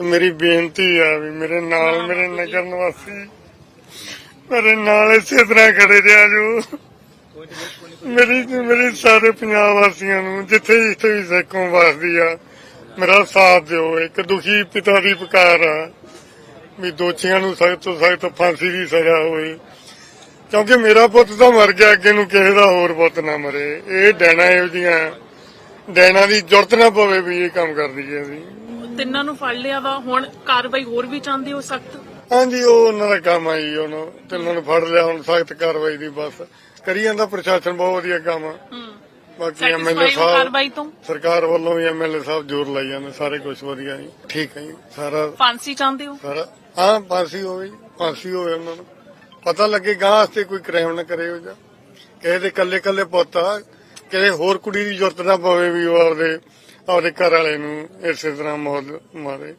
ਮੇਰੀ ਬੇਨਤੀ ਆ ਵੀ ਮੇਰੇ ਨਾਲ ਮੇਰੇ ਨਗਰ ਨਿਵਾਸੀ ਮੇਰੇ ਨਾਲ ਇਸੇ ਤਰ੍ਹਾਂ ਖੜੇ ਰਿਹਾ ਜੋ ਮੇਰੀ ਮੇਰੀ ਸਾਰੇ ਪੰਜਾਬ ਵਾਸੀਆਂ ਨੂੰ ਜਿੱਥੇ ਜਿੱਥੇ ਵੀ ਸਿੱਖੋਂ ਵਸਦੀ ਆ ਮੇਰਾ ਸਾਥ ਦਿਓ। ਇੱਕ ਦੁਖੀ ਪਿਤਾ ਦੀ ਪੁਕਾਰ ਆ ਵੀ ਦੋਸ਼ੀਆਂ ਨੂੰ ਸਖਤ ਤੋਂ ਸਖਤ ਫਾਂਸੀ ਦੀ ਸਜ਼ਾ ਹੋਵੇ। ਕਿਉਂਕਿ ਮੇਰਾ ਪੁੱਤ ਤਾਂ ਮਰ ਗਿਆ ਅੱਗੇ ਨੂੰ ਕਿਸੇ ਦਾ ਹੋਰ ਪੁੱਤ ਨਾ ਮਰੇ। ਇਹ ਡੈਣਾ ਇਹੋ ਜੀਆਂ ਡੈਣਾ ਦੀ ਜ਼ਰੂਰਤ ਨਾ ਪਵੇ ਵੀ ਇਹ ਕੰਮ ਕਰ ਦਈਏ ਅਸੀਂ। ਤਿੰਨਾਂ ਨੂੰ ਫੜ ਲਿਆ ਵਾ ਹੁਣ ਕਾਰਵਾਈ ਹੋਰ ਵੀ ਚਾਹੁੰਦੇ ਹੋ ਸਖਤ? ਹਾਂਜੀ ਉਹ ਉਹਨਾਂ ਦਾ ਕੰਮ ਆ ਜੀ ਉਹਨਾਂ ਤੇ ਉਹਨਾਂ ਨੂੰ ਫੜ ਲਿਆ ਹੁਣ ਸਖਤ ਕਾਰਵਾਈ ਦੀ ਬਸ। ਕਰੀ ਜਾਂਦਾ ਪ੍ਰਸ਼ਾਸਨ ਬਹੁਤ ਵਧੀਆ ਕੰਮ ਆ। ਹੂੰ। ਬਾਕੀ ਐਮਐਲਏ ਸਾਹਿਬ ਤੋਂ? ਸਰਕਾਰ ਵੱਲੋਂ ਵੀ ਐਮਐਲਏ ਸਾਹਿਬ ਜ਼ੋਰ ਲਾਈ ਜਾਂਦੇ ਸਾਰੇ ਕੁਝ ਵਧੀਆ ਜੀ ਠੀਕ ਹੈ ਜੀ ਸਾਰਾ ਫਾਂਸੀ ਚਾਹੁੰਦੇ ਹੋ? ਸਾਰਾ ਹਾਂ ਫਾਂਸੀ ਹੋਵੇ ਫਾਂਸੀ ਹੋਵੇ ਉਹਨਾਂ ਨੂੰ। ਪਤਾ ਲੱਗੇ ਗਾਂ ਵਾਸਤੇ ਕੋਈ ਕ੍ਰਾਈਮ ਨਾ ਕਰੇ ਉਹ ਜਾਂ। ਕਿਸੇ ਦੇ ਕੱਲੇ ਕੱਲੇ ਪੁੱਤ ਆ ਕਿਸੇ ਹੋਰ ਕੁੜੀ ਦੀ ਜ਼ਰੂਰਤ ਨਾ ਪਵੇ ਵੀ ਉਹ ਆਪਦੇ ਆਪਦੇ ਘਰ ਵਾਲੇ ਨੂੰ ਇਸੇ ਤਰ੍ਹਾਂ ਮੌਤ ਮਾਰੇ।